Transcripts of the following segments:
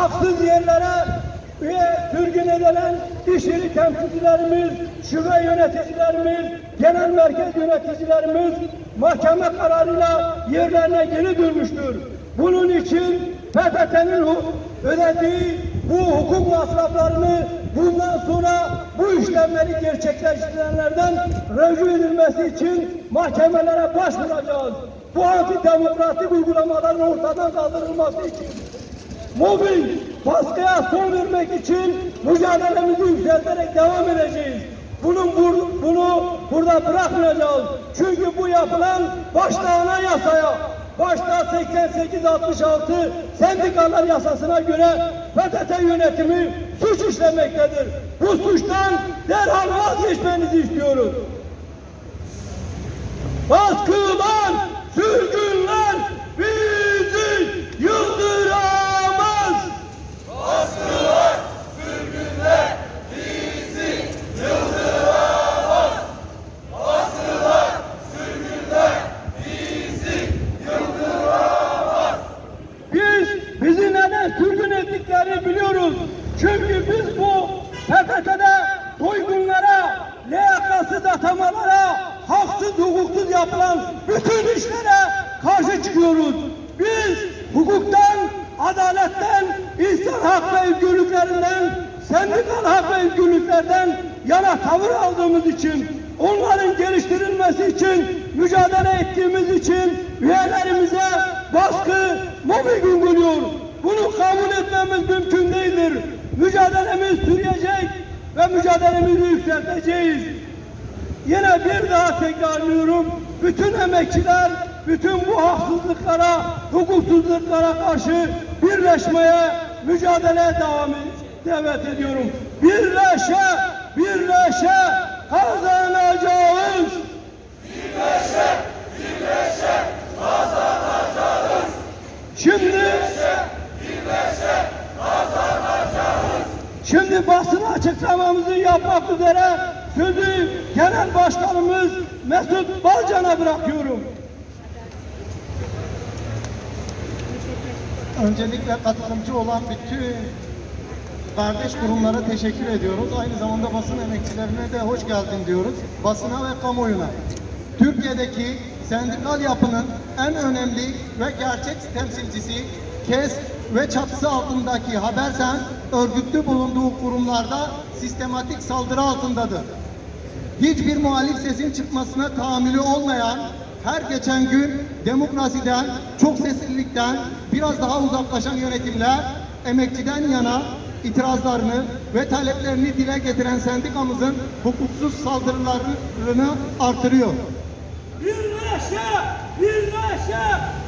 haksız yerlere üye sürgün edilen işçilik temsilcilerimiz, şube yöneticilerimiz, genel merkez yöneticilerimiz mahkeme kararıyla yerlerine geri dönmüştür. Bunun için PTT'nin ödediği bu hukuk masraflarını bundan sonra bu işlemleri gerçekleştirenlerden revcu edilmesi için mahkemelere başvuracağız. Bu antidemokratik uygulamaların ortadan kaldırılması için mobbing, baskıya son vermek için mücadelemizi yükselterek devam edeceğiz. Bunun bur- bunu burada bırakmayacağız. Çünkü bu yapılan başta ana yasaya, başta 88-66 sendikalar yasasına göre PTT yönetimi suç işlemektedir. Bu suçtan derhal vazgeçmenizi istiyoruz. Baskılar, sürgünler bizi yıldıramaz. Biz bizi neden sürgün ettiklerini biliyoruz. Çünkü biz bu PKK'da soygunlara, liyakatsız atamalara, haksız hukuksuz yapılan bütün işlere karşı çıkıyoruz. Biz hukuktan, adaletten, insan hak ve özgürlüklerinden, sendikal hak ve özgürlüklerden yana tavır aldığımız için, onların geliştirilmesi için, mücadele ettiğimiz için üyelerimize baskı, mobbing uyguluyor. Bunu kabul etmemiz mümkün değildir. Mücadelemiz sürecek ve mücadelemizi yükselteceğiz. Yine bir daha tekrarlıyorum. Bütün emekçiler, bütün bu haksızlıklara, hukuksuzluklara karşı birleşmeye, mücadeleye devam davet ediyorum. Birleşe, birleşe kazanacağız. Şimdi Şimdi basın açıklamamızı yapmak üzere sözü Genel Başkanımız Mesut Balcan'a bırakıyorum. Öncelikle katılımcı olan bütün kardeş kurumlara teşekkür ediyoruz. Aynı zamanda basın emekçilerine de hoş geldin diyoruz. Basına ve kamuoyuna. Türkiye'deki sendikal yapının en önemli ve gerçek temsilcisi KES ve çatısı altındaki Habersen örgütlü bulunduğu kurumlarda sistematik saldırı altındadır. Hiçbir muhalif sesin çıkmasına tahammülü olmayan, her geçen gün demokrasiden, çok seslilikten biraz daha uzaklaşan yönetimler emekçiden yana itirazlarını ve taleplerini dile getiren sendikamızın hukuksuz saldırılarını artırıyor. Birleşe, birleşe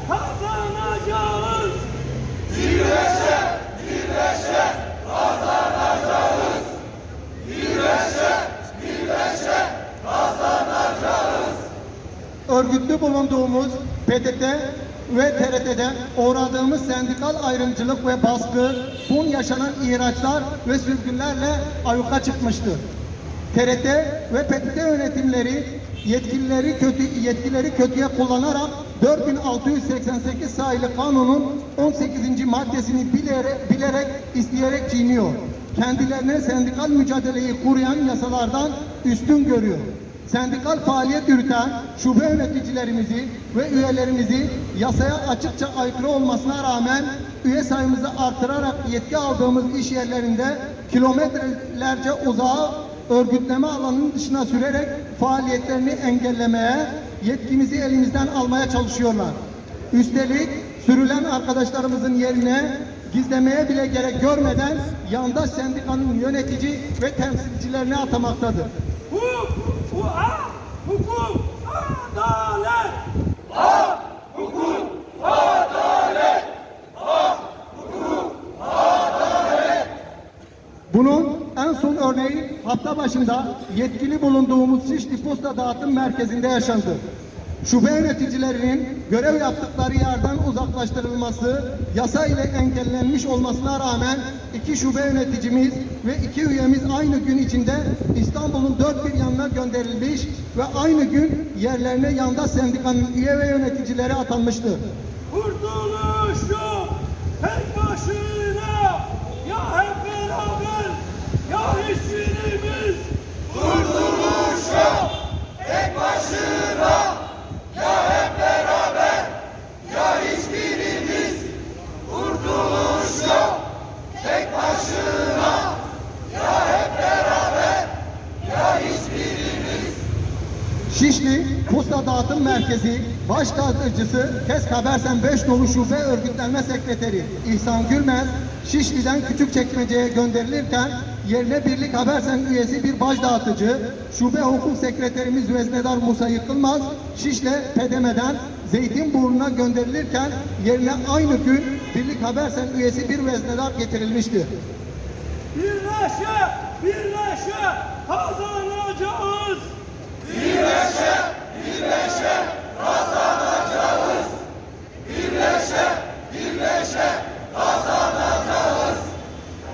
kazanacağız. Örgütlü bulunduğumuz PTT ve TRT'de uğradığımız sendikal ayrımcılık ve baskı, son yaşanan ihraçlar ve sürgünlerle ayyuka çıkmıştır. TRT ve PTT yönetimleri yetkilileri kötü yetkileri kötüye kullanarak 4688 sayılı kanunun 18. maddesini bilerek, bilerek isteyerek çiğniyor. Kendilerine sendikal mücadeleyi kuruyan yasalardan üstün görüyor sendikal faaliyet yürüten şube yöneticilerimizi ve üyelerimizi yasaya açıkça aykırı olmasına rağmen üye sayımızı artırarak yetki aldığımız iş yerlerinde kilometrelerce uzağa örgütleme alanının dışına sürerek faaliyetlerini engellemeye, yetkimizi elimizden almaya çalışıyorlar. Üstelik sürülen arkadaşlarımızın yerine gizlemeye bile gerek görmeden yandaş sendikanın yönetici ve temsilcilerini atamaktadır. Bunun en son örneği hafta başında yetkili bulunduğumuz Şişli Posta Dağıtım Merkezi'nde yaşandı. Şube yöneticilerinin görev yaptıkları yerden uzaklaştırılması yasa ile engellenmiş olmasına rağmen iki şube yöneticimiz ve iki üyemiz aynı gün içinde İstanbul'un dört bir yanına gönderilmiş ve aynı gün yerlerine yanda sendikanın üye ve yöneticileri atanmıştı. Kurtuluşu tek başına Baş Dağıtıcısı KESK Habersen 5 Nolu Şube Örgütlenme Sekreteri İhsan Gülmez, Şişli'den Küçükçekmece'ye gönderilirken yerine Birlik Habersen üyesi bir baş dağıtıcı, Şube Hukuk Sekreterimiz Veznedar Musa Yıkılmaz, Şişle Pedeme'den Zeytinburnu'na gönderilirken yerine aynı gün Birlik Habersen üyesi bir veznedar getirilmiştir. Birleşe, birleşe kazanacağız.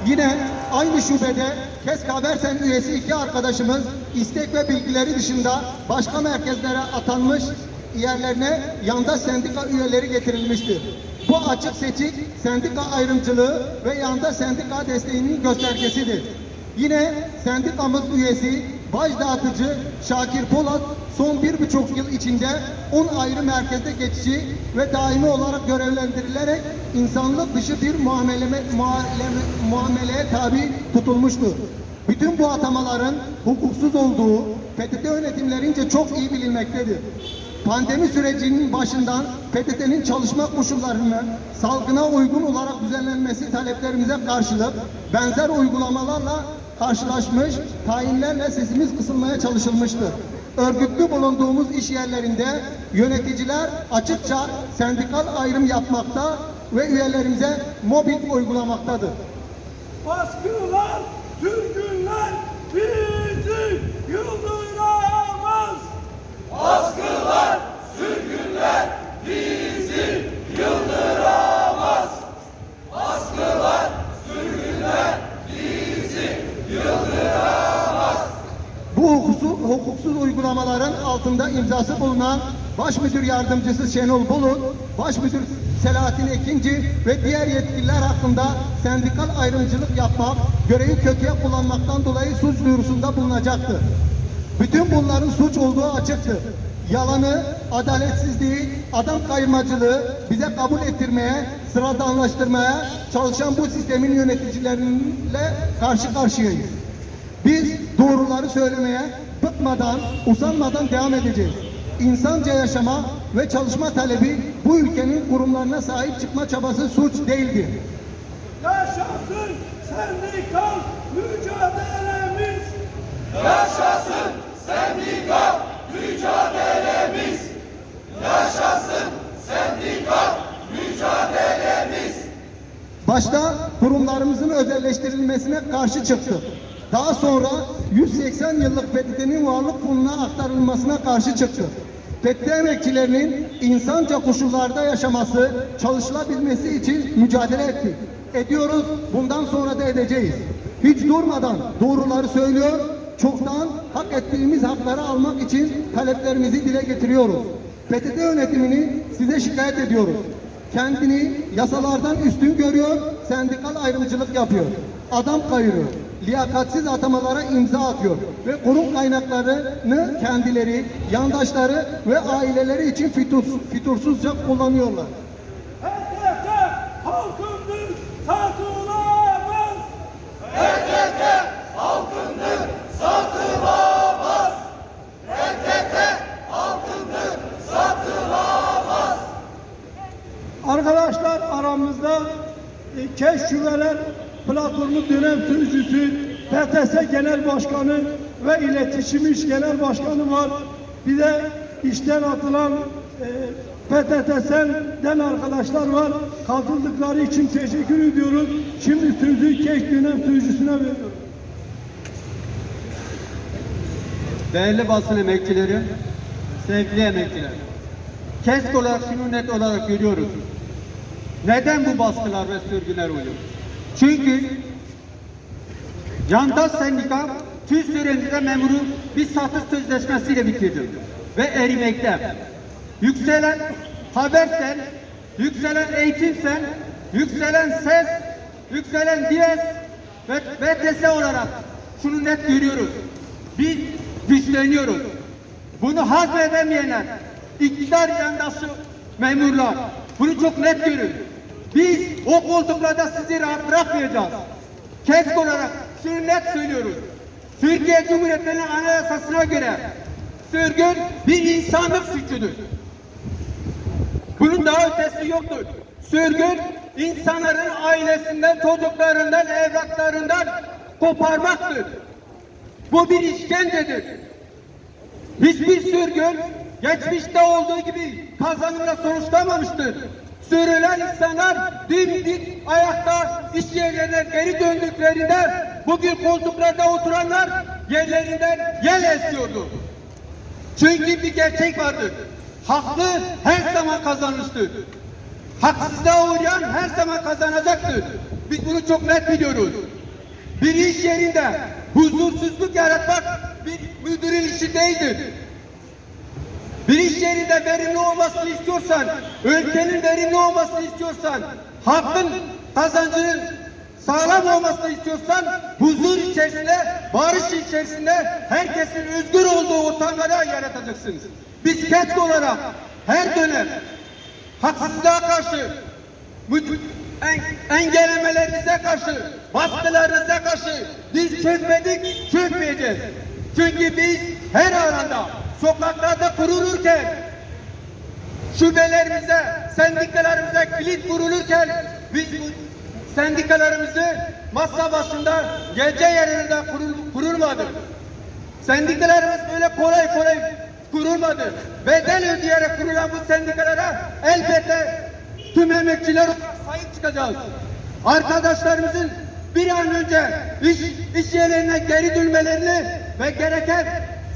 Yine aynı şubede KESK Habersen üyesi iki arkadaşımız istek ve bilgileri dışında başka merkezlere atanmış yerlerine yandaş sendika üyeleri getirilmiştir. Bu açık seçik sendika ayrımcılığı ve yandaş sendika desteğinin göstergesidir. Yine sendikamız üyesi baş dağıtıcı Şakir Polat son bir buçuk yıl içinde 10 ayrı merkezde geçici ve daimi olarak görevlendirilerek insanlık dışı bir muameleme, muameleme, muameleye tabi tutulmuştur. Bütün bu atamaların hukuksuz olduğu PTT yönetimlerince çok iyi bilinmektedir. Pandemi sürecinin başından PTT'nin çalışma koşullarını salgına uygun olarak düzenlenmesi taleplerimize karşılık benzer uygulamalarla karşılaşmış, tayinlerle sesimiz kısılmaya çalışılmıştır. Örgütlü bulunduğumuz iş yerlerinde yöneticiler açıkça sendikal ayrım yapmakta ve üyelerimize mobbing uygulamaktadır. Baskılar, sürgünler bizi yıldıramaz. Baskılar, sürgünler bizi yıldıramaz. Baskılar, sürgünler bizi yıldıramaz. Bu hukuksuz, uygulamaların altında imzası bulunan Baş Müdür Yardımcısı Şenol Bulut, Baş Müdür Selahattin Ekinci ve diğer yetkililer hakkında sendikal ayrımcılık yapmak, görevi kötüye kullanmaktan dolayı suç duyurusunda bulunacaktır. Bütün bunların suç olduğu açıktır. Yalanı, adaletsizliği, adam kayırmacılığı bize kabul ettirmeye, sıradanlaştırmaya çalışan bu sistemin yöneticileriyle karşı karşıyayız. Biz doğruları söylemeye bıkmadan, usanmadan devam edeceğiz. İnsanca yaşama ve çalışma talebi bu ülkenin kurumlarına sahip çıkma çabası suç değildir. Yaşasın sendikal mücadelemiz. Yaşasın sendikal mücadelemiz. Yaşasın sendikal mücadelemiz. Başta kurumlarımızın özelleştirilmesine karşı çıktı. Daha sonra 180 yıllık PTT'nin varlık fonuna aktarılmasına karşı çıktı. PTT emekçilerinin insanca koşullarda yaşaması, çalışılabilmesi için mücadele ettik. Ediyoruz, bundan sonra da edeceğiz. Hiç durmadan doğruları söylüyor, çoktan hak ettiğimiz hakları almak için taleplerimizi dile getiriyoruz. PTT yönetimini size şikayet ediyoruz kendini yasalardan üstün görüyor, sendikal ayrımcılık yapıyor. Adam kayırıyor, liyakatsiz atamalara imza atıyor ve kurum kaynaklarını kendileri, yandaşları ve aileleri için fitur, fitursuzca kullanıyorlar. PTT halkındır satılamaz. Arkadaşlar aramızda e, Keşfüveler Platformu dönem sürücüsü, PTS Genel Başkanı ve İletişim İş Genel Başkanı var. Bir de işten atılan e, PTT'den arkadaşlar var. Katıldıkları için teşekkür ediyoruz. Şimdi sözü Keş dönem sürücüsüne veriyorum. Değerli basın emekçileri, sevgili emekçiler. KESK olarak şunu net olarak görüyoruz. Neden bu baskılar ve sürgünler oluyor? Çünkü yandaş sendika tüy süremizde memuru bir satış sözleşmesiyle bitirdi ve erimekte. Yükselen Habersen, yükselen Eğitimsen, yükselen SES, yükselen DİES ve VTS olarak şunu net görüyoruz. Biz güçleniyoruz. Bunu hazmedemeyenler, iktidar yandaşı memurlar, bunu çok net görün. Biz o koltuklarda sizi rahat bırakmayacağız. KESK olarak şunu net söylüyoruz. Türkiye Cumhuriyeti'nin anayasasına göre Sürgün bir insanlık suçudur. Bunun daha ötesi yoktur. Sürgün insanların ailesinden, çocuklarından, evlatlarından koparmaktır. Bu bir işkencedir. Hiçbir sürgün geçmişte olduğu gibi kazanımla sonuçlamamıştır. Sürülen insanlar dimdik ayakta iş yerlerine geri döndüklerinde bugün koltuklarda oturanlar yerlerinden yel esiyordu. Çünkü bir gerçek vardır. Haklı her zaman kazanmıştır. Haksızlığa uğrayan her zaman kazanacaktır. Biz bunu çok net biliyoruz. Bir iş yerinde huzursuzluk yaratmak bir müdürün işi değildir. Bir iş yerinde verimli olmasını istiyorsan, ülkenin verimli olmasını istiyorsan, halkın kazancının sağlam olmasını istiyorsan, huzur içerisinde, barış içerisinde herkesin özgür olduğu ortamları yaratacaksınız. Biz KESK olarak her dönem haksızlığa karşı, engellemelerinize karşı, baskılarınıza karşı biz çözmedik, çözmeyeceğiz. Çünkü biz her alanda sokaklarda kurulurken, şubelerimize, sendikalarımıza kilit vurulurken biz bu sendikalarımızı masa başında gece yerinde kurul, kurulmadık. Sendikalarımız böyle kolay kolay kurulmadı. Bedel ödeyerek kurulan bu sendikalara elbette tüm emekçiler sahip çıkacağız. Arkadaşlarımızın bir an önce iş, iş yerlerine geri dönmelerini ve gereken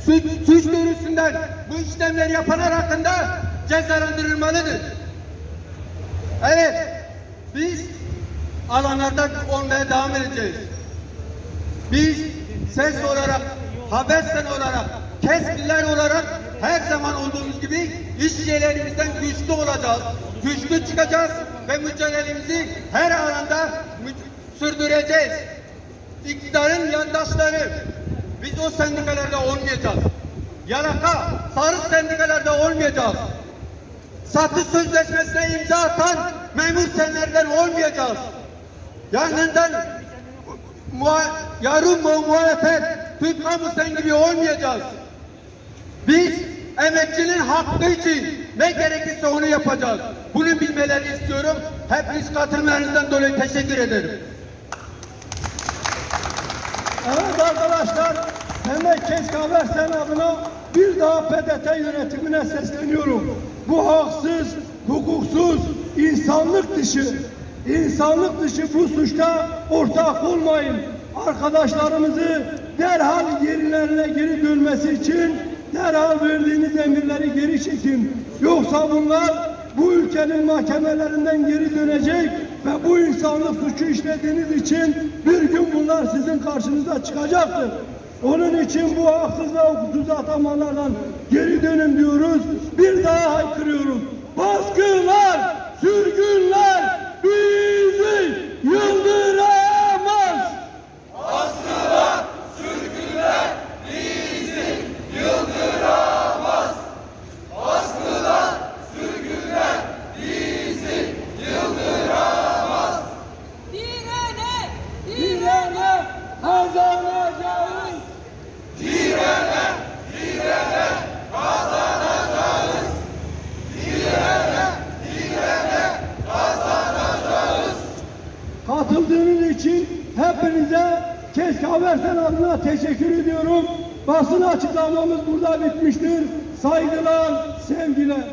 suç, suç duyurusundan bu işlemleri yapanlar hakkında cezalandırılmalıdır. Evet, biz alanlarda olmaya devam edeceğiz. Biz ses olarak, habersen olarak, keskinler olarak her zaman olduğumuz gibi iş yerlerimizden güçlü olacağız. Güçlü çıkacağız ve mücadelemizi her alanda sürdüreceğiz. İktidarın yandaşları, biz o sendikalarda olmayacağız. Yalaka, sarı sendikalarda olmayacağız. Satış sözleşmesine imza atan memur senlerden olmayacağız. Yanından muha, yarım mu muhalefet, Türk kamu sen gibi olmayacağız. Biz emekçinin hakkı için ne gerekirse onu yapacağız. Bunu bilmelerini istiyorum. Hepiniz katılımlarınızdan dolayı teşekkür ederim. Evet arkadaşlar, Hemen Kesk Habersen adına bir daha PDT yönetimine sesleniyorum. Bu haksız, hukuksuz, insanlık dışı, insanlık dışı bu suçta ortak olmayın. Arkadaşlarımızı derhal yerlerine geri dönmesi için derhal verdiğiniz emirleri geri çekin. Yoksa bunlar bu ülkenin mahkemelerinden geri dönecek ve bu insanlık suçu işlediğiniz için bir gün bunlar sizin karşınıza çıkacaktır. Onun için bu haksız ve hukuksuz atamalardan geri dönün diyoruz. Bir daha haykırıyoruz. Baskılar, sürgünler bizi yıldıramaz. Direne! Direne kazanacağız. Katıldığınız için hepinize Keşke Habersen adına teşekkür ediyorum. Basın açıklamamız burada bitmiştir. Saygılar, sevgiler.